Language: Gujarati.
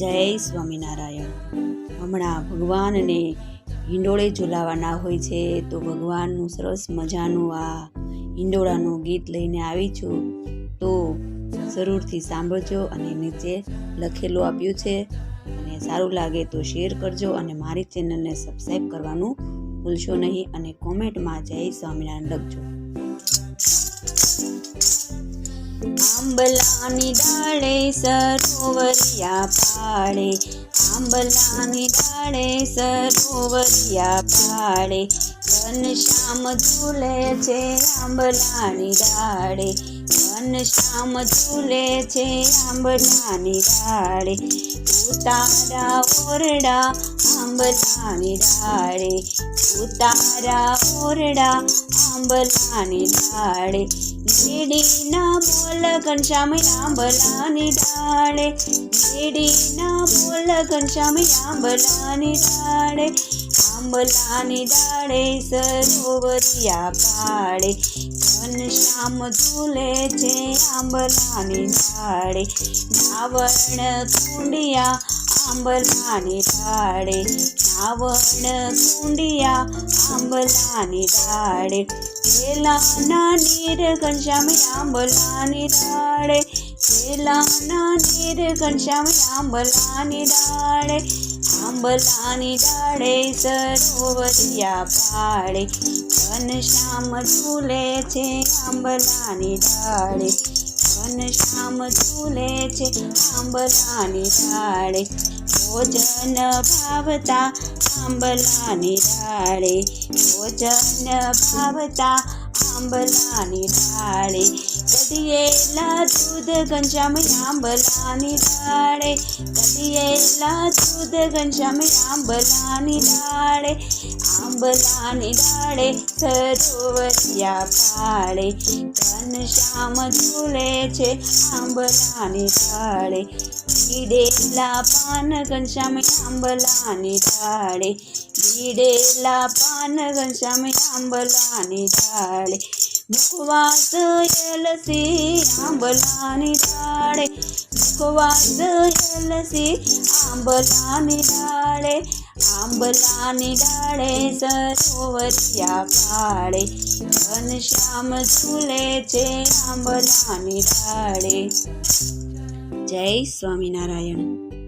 જય સ્વામિનારાયણ. હમણાં ભગવાનને હિંડોળે ઝુલાવાના હોય છે, તો ભગવાનનું સરસ મજાનું આ હિંડોળાનું ગીત લઈને આવી છું. તો જરૂરથી સાંભળજો અને નીચે લખેલું આપ્યું છે. અને સારું લાગે તો શેર કરજો અને મારી ચેનલને સબસ્ક્રાઈબ કરવાનું ભૂલશો નહીં અને કોમેન્ટમાં જય સ્વામિનારાયણ લખજો. આંબલાની ડાળે સરોવરિયા પાડે. આંબલાની ડાળે સરોવરિયા પાડે. ઘનશ્યામ ઝૂલે છે આંબલાની ડાળે. ઘનશ્યામ ઝૂલે છે આંબલાની ડાળે. ઉતારા ઓરડા આંબલાની ડાળે. ઉતારા ઓરડા આંબલાની ડાળે. મેડીના બોલ ઘનશ્યામ આંબલાની ડાળે. મેડીના બોલ ઘનશ્યામ આંબલાની ડાળે. આંબલાની ડાળે સરોવરિયા પાડે. ઘનશ્યામ ઝૂલે છે આંબલાની ડાળે નાવણ કુંડિયા આંબલાની ડાળે નાવણ કુંડિયા, આંબલાની ડાળે કેલાના નીર ઘનશ્યામ આંબલાની ડાળે, કેલાના નીર ઘનશ્યામ આંબલાની ડાળે આંબલાની ડાળે સરોવરિયા પાડે ઘનશ્યામ ઝૂલે છે આંબલાની ડાળે. ઘનશ્યામ ઝૂલે છે આંબલાની ડાળે ભોજન ભાવતા આંબલાની ડાળે ભોજન ભાવતા આંબલાની ડાળે, કઢિયેલા દૂધ ઘનશ્યામ આંબલાની ડાળે, કઢિયેલા દૂધ ઘનશ્યામ આંબલાની ડાળે આંબલાની ડાળે સરોવરિયા પાળે ઘનશ્યામ ઝૂલે છે આંબલાની ડાળે બીડેલા પાન ઘનશ્યામ આંબલાની ડાળે બીડેલા પાન ઘનશ્યામ આંબલાની ડાળે. મુખવાસ એલસી આંબલાની ડાળે મુખવાસ એલસી આંબલાની ડાળે આંબલાની ડાળે સરોવરિયા પાળે ઘનશ્યામ ઝૂલે છે આંબલાની ડાળે જય સ્વામિનારાયણ